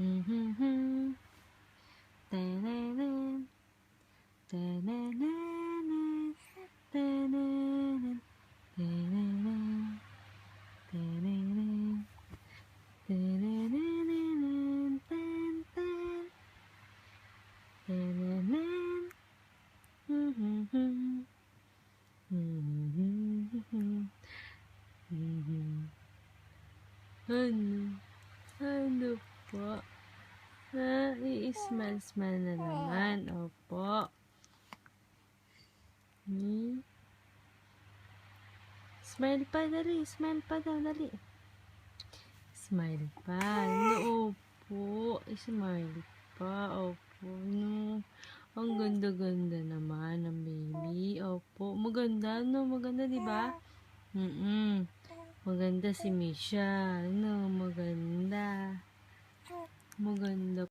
Mm-hmm. Po? Ha, i-smile-smile na naman. Opo. Hmm? Smile pa, dali. Smile pa daw, dali. Smile pa. No, opo. Smile pa. Opo. No. Ang ganda-ganda naman ng baby. Opo. Maganda, no? Maganda, di ba? Mm-mm. Maganda si Misha. No, maganda. Maganda.